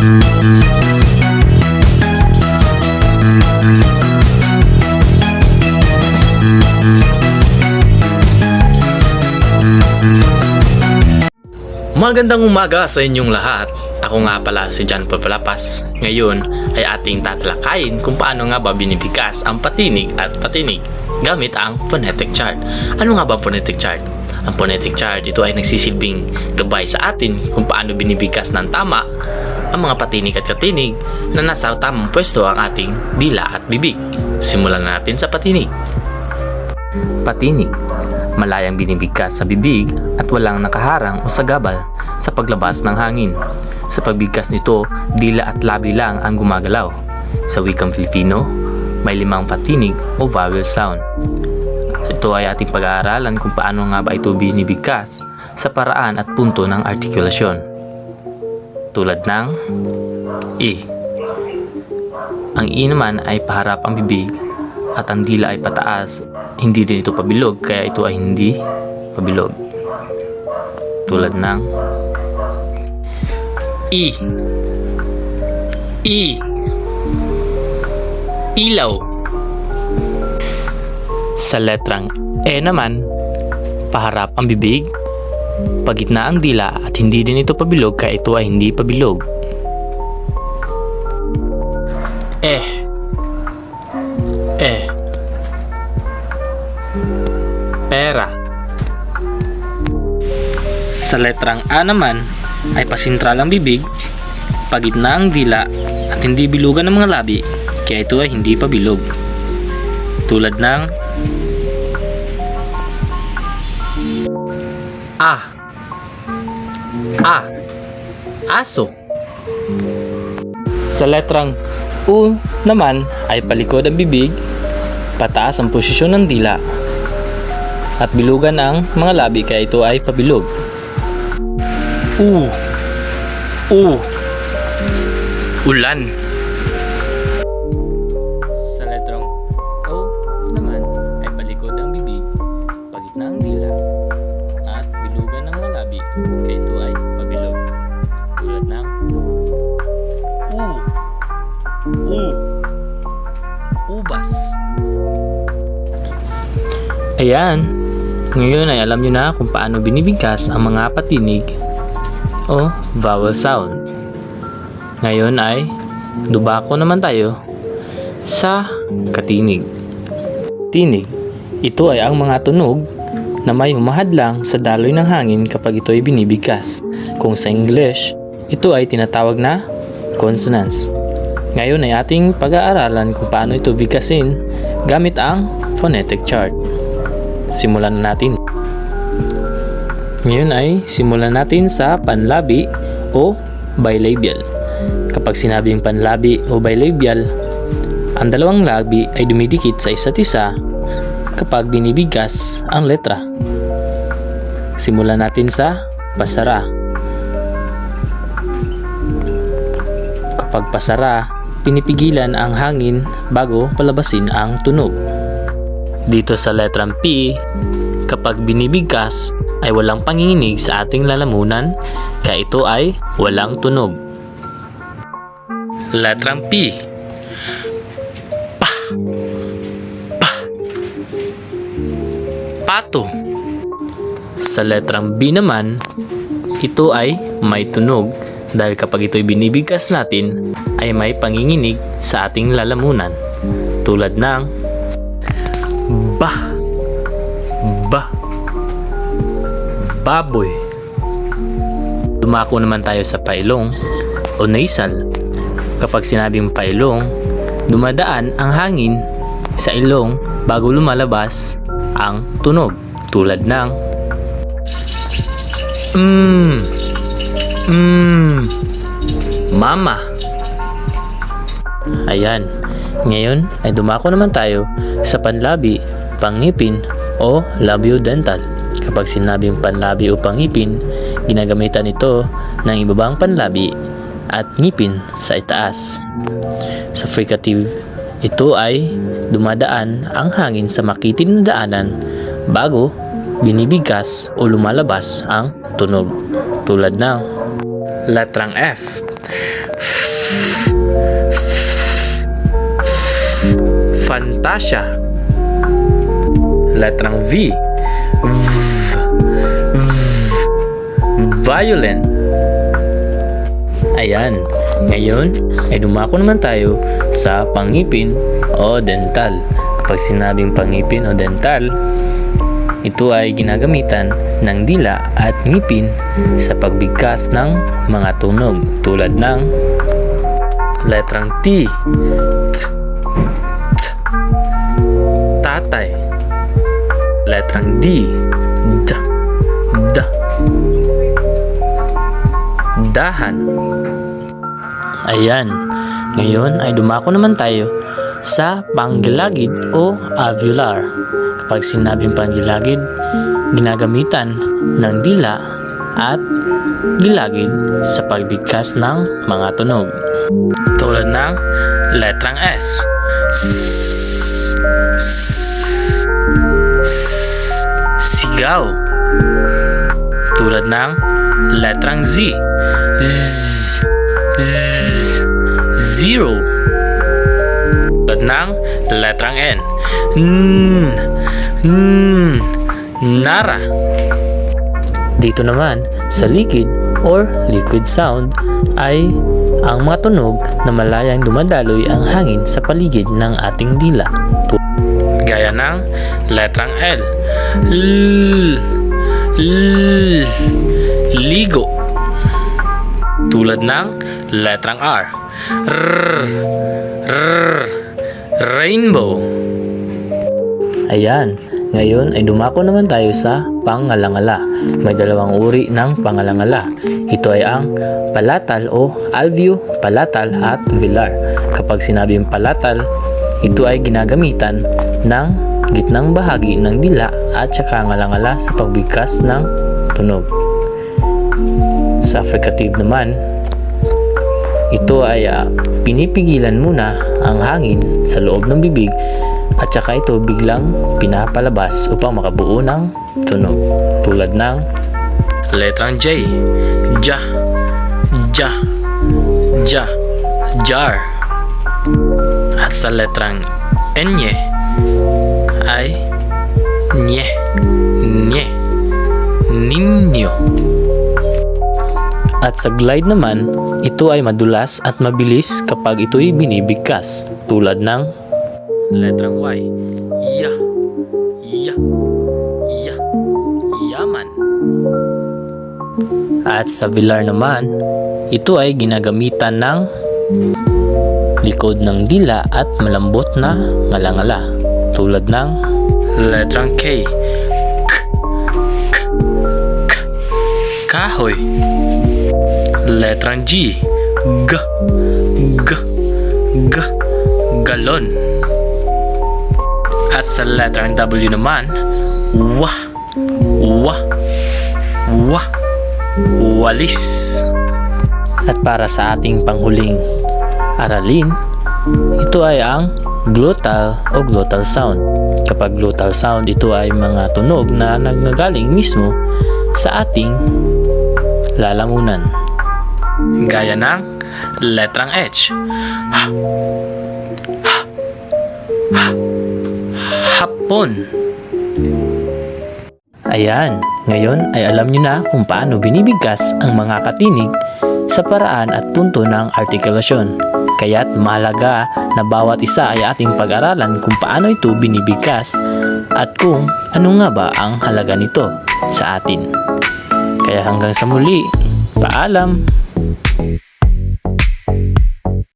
Magandang umaga sa inyong lahat. Ako nga pala si John Papalapas. Ngayon ay ating tatalakayin kung paano nga ba binibigas ang patinig at patinig gamit ang phonetic chart. Ano nga ba phonetic chart? Ang phonetic chart ito ay nagsisilbing gabay sa atin kung paano binibigas ng tama ang mga patinig at katinig na nasa tamang pwesto ang ating dila at bibig. Simulan natin sa patinig. Patinig malayang binibigkas sa bibig at walang nakaharang o sagabal sa paglabas ng hangin. Sa pagbigkas nito, dila at labi lang ang gumagalaw. Sa wikang Filipino, may limang patinig o vowel sound. Ito ay ating pag-aaralan kung paano nga ba ito binibigkas sa paraan at punto ng artikulasyon. Tulad ng I. Ang I naman ay paharap ang bibig at ang dila ay pataas, hindi din ito pabilog kaya ito ay hindi pabilog. Tulad ng I I Ilaw Sa letrang E naman, paharap ang bibig, pagitna ang dila at hindi din ito pabilog kaya ito ay hindi pabilog. Eh eh. Pera. Sa letrang A naman ay pasintral ang bibig, pagitna ang dila at hindi bilugan ng mga labi kaya ito ay hindi pa bilog. Tulad ng A. A. Aso. Sa letrang U naman ay palikod ang bibig, pataas ang posisyon ng dila, at bilugan ang mga labi kaya ito ay pabilog. U U Ulan Ayan, ngayon ay alam nyo na kung paano binibigkas ang mga patinig o vowel sound. Ngayon ay dubako naman tayo sa katinig. Tinig, ito ay ang mga tunog na may humahadlang sa daloy ng hangin kapag ito ay binibigkas. Kung sa English, ito ay tinatawag na consonants. Ngayon ay ating pag-aaralan kung paano ito bigkasin gamit ang phonetic chart. Simulan na natin. Ngayon ay simulan natin sa panlabi o bilabial. Kapag sinabing panlabi o bilabial, ang dalawang labi ay dumidikit sa isa't isa kapag binibigas ang letra. Simulan natin sa pasara. Kapag pasara, pinipigilan ang hangin bago palabasin ang tunog. Dito sa letrang P, kapag binibigkas ay walang panginginig sa ating lalamunan kaya ito ay walang tunog. Letrang P. Pa. Pa. Pato. Sa letrang B naman, ito ay may tunog dahil kapag ito'y binibigkas natin ay may panginginig sa ating lalamunan tulad ng ba. Ba. Baboy. Dumako naman tayo sa pailong o nasal kapag sinabing pailong dumadaan ang hangin sa ilong bago lumalabas ang tunog tulad ng mm mm mama. Ayan ngayon ay dumako naman tayo sa panlabi, pangipin o labiodental. Kapag sinabing panlabi o pangipin, ginagamitan ito ng ibabang panlabi at ngipin sa itaas. Sa fricative, ito ay dumadaan ang hangin sa makitin na daanan bago binibigas o lumalabas ang tunog. Tulad ng letrang F. F. Fantasia. Letrang V. V. V. Violin. Ayan. Ngayon ay dumako naman tayo sa pangipin o dental. Kapag sinabing pangipin o dental, ito ay ginagamitan ng dila at ngipin sa pagbigkas ng mga tunog tulad ng letrang. T. T. Tatay. Letrang D. D. D. Dahan. Ayan. Ngayon ay dumako naman tayo sa panggilagid o alveolar. Kapag sinabing panggilagid, ginagamitan ng dila at gilagid sa pagbigkas ng mga tunog. Tulad ng letrang S. S. S. Sigaw. Tulad ng letrang Z. Z. Z. Zero. Tulad ng letrang N. N. N. Nara. Dito naman, sa liquid or liquid sound ay ang mga tunog na malayang dumadaloy ang hangin sa paligid ng ating dila. Gaya ng letrang L. L. L. Ligo. Tulad ng letrang R. R. R. Rainbow. Ayan, ngayon ay dumako naman tayo sa pangalangala. May dalawang uri ng pangalangala. Ito ay ang palatal o alveopalatal at velar. Kapag sinabing palatal, ito ay ginagamitan ng gitnang bahagi ng dila at saka ngalangala sa pagbigkas ng tunog. Sa fricative naman, ito ay ah, pinipigilan muna ang hangin sa loob ng bibig at saka ito biglang pinapalabas upang makabuo ng tunog. Tulad ng letrang J, ja, ja, ja, jar. At sa letrang Nye ay nye, nye, ninyo. At sa glide naman, ito ay madulas at mabilis kapag ito'y binibigkas tulad ng letrang Y. Ya. Ya. Ya. Yaman. At sa Villar naman, ito ay ginagamitan ng likod ng dila at malambot na ngalangala tulad ng letrang K. K. K. K. Kahoy. Letrang G. G. G. G. Galon. At sa letrang W naman, wah, wah, wah, walis. At para sa ating panghuling aralin, ito ay ang glottal o glottal sound. Kapag glottal sound, ito ay mga tunog na nagagaling mismo sa ating lalamunan. Gaya ng letrang H. Hapon. Ayan, ngayon ay alam nyo na kung paano binibigkas ang mga katinig sa paraan at punto ng artikulasyon. Kaya't mahalaga na bawat isa ay ating pag-aralan kung paano ito binibigkas at kung ano nga ba ang halaga nito sa atin. Kaya hanggang sa muli, paalam!